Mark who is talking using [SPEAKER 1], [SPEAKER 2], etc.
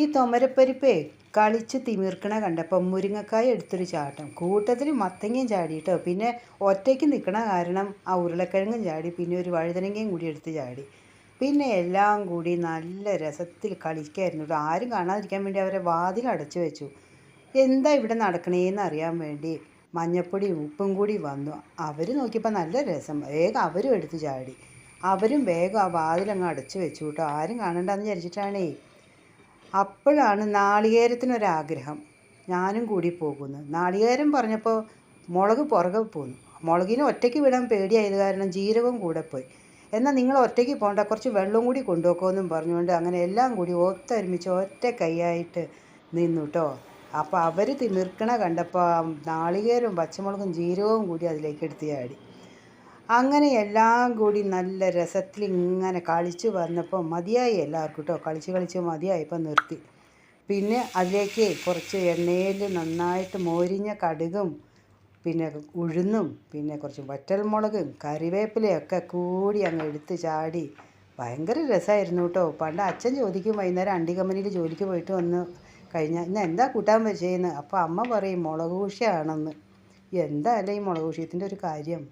[SPEAKER 1] ഈ തൊമരപ്പരിപ്പേ കളിച്ച് തിമിർക്കണ കണ്ടപ്പോൾ മുരിങ്ങക്കായ എടുത്തൊരു ചാട്ടം. കൂട്ടത്തിൽ മത്തങ്ങയും ചാടി കേട്ടോ പിന്നെ ഒറ്റയ്ക്ക് നിൽക്കണ കാരണം ആ ഉരുളക്കിഴങ്ങും ചാടി പിന്നെ ഒരു വഴുതനങ്ങയും കൂടി എടുത്ത് ചാടി. പിന്നെ എല്ലാം കൂടി നല്ല രസത്തിൽ കളിക്കായിരുന്നു കേട്ടോ ആരും കാണാതിരിക്കാൻ വേണ്ടി അവരെ വാതിൽ അടച്ചു വെച്ചു. എന്താ ഇവിടെ നടക്കണേന്ന് അറിയാൻ വേണ്ടി മഞ്ഞപ്പൊടിയും ഉപ്പും കൂടി വന്നു. അവർ നോക്കിയപ്പോൾ നല്ല രസം. വേഗം അവരും എടുത്ത് ചാടി. അവരും വേഗം ആ വാതിലങ്ങ് അടച്ചു വെച്ചു കേട്ടോ ആരും കാണണ്ടെന്ന് വിചാരിച്ചിട്ടാണേ അപ്പോഴാണ് നാളികേരത്തിനൊരാഗ്രഹം. ഞാനും കൂടി പോകുന്നു. നാളികേരം പറഞ്ഞപ്പോൾ മുളക് പുറകെ പോന്നു. മുളകിനെ ഒറ്റയ്ക്ക് വിടാൻ പേടിയായത് കാരണം ജീരകവും കൂടെ പോയി. എന്നാൽ നിങ്ങൾ ഒറ്റയ്ക്ക് പോകണ്ട കുറച്ച് വെള്ളവും കൂടി കൊണ്ടുപോക്കുമെന്നും പറഞ്ഞുകൊണ്ട് അങ്ങനെ എല്ലാം കൂടി ഒത്തൊരുമിച്ച് ഒറ്റ കൈയായിട്ട് നിന്നു കേട്ടോ അപ്പോൾ അവർ തിമിർക്കണ കണ്ടപ്പോൾ നാളികേരവും പച്ചമുളകും ജീരകവും കൂടി അതിലേക്ക് എടുത്ത് ചാടി. അങ്ങനെ എല്ലാം കൂടി നല്ല രസത്തിൽ ഇങ്ങനെ കളിച്ച് വന്നപ്പോൾ മതിയായി എല്ലാവർക്കും കേട്ടോ കളിച്ച് കളിച്ച് മതിയായപ്പോൾ നിർത്തി. പിന്നെ അതിലേക്ക് കുറച്ച് എണ്ണയിൽ നന്നായിട്ട് മോരിഞ്ഞ കടുകും പിന്നെ ഉഴുന്നും പിന്നെ കുറച്ച് വറ്റൽമുളകും കറിവേപ്പിലയൊക്കെ കൂടി അങ്ങ് എടുത്ത് ചാടി. ഭയങ്കര രസമായിരുന്നു കേട്ടോ. പണ്ട് അച്ഛൻ ചോദിക്കും വൈകുന്നേരം അണ്ടി കമ്പനിയിൽ ജോലിക്ക് പോയിട്ട് വന്ന് കഴിഞ്ഞാൽ ഇന്ന് എന്താ കൂട്ടാൻ പറ്റിയെന്ന് അപ്പോൾ അമ്മ പറയും മുളക് കൂശയാണെന്ന് എന്താ അല്ലേ ഈ മുളക് ഒരു കാര്യം?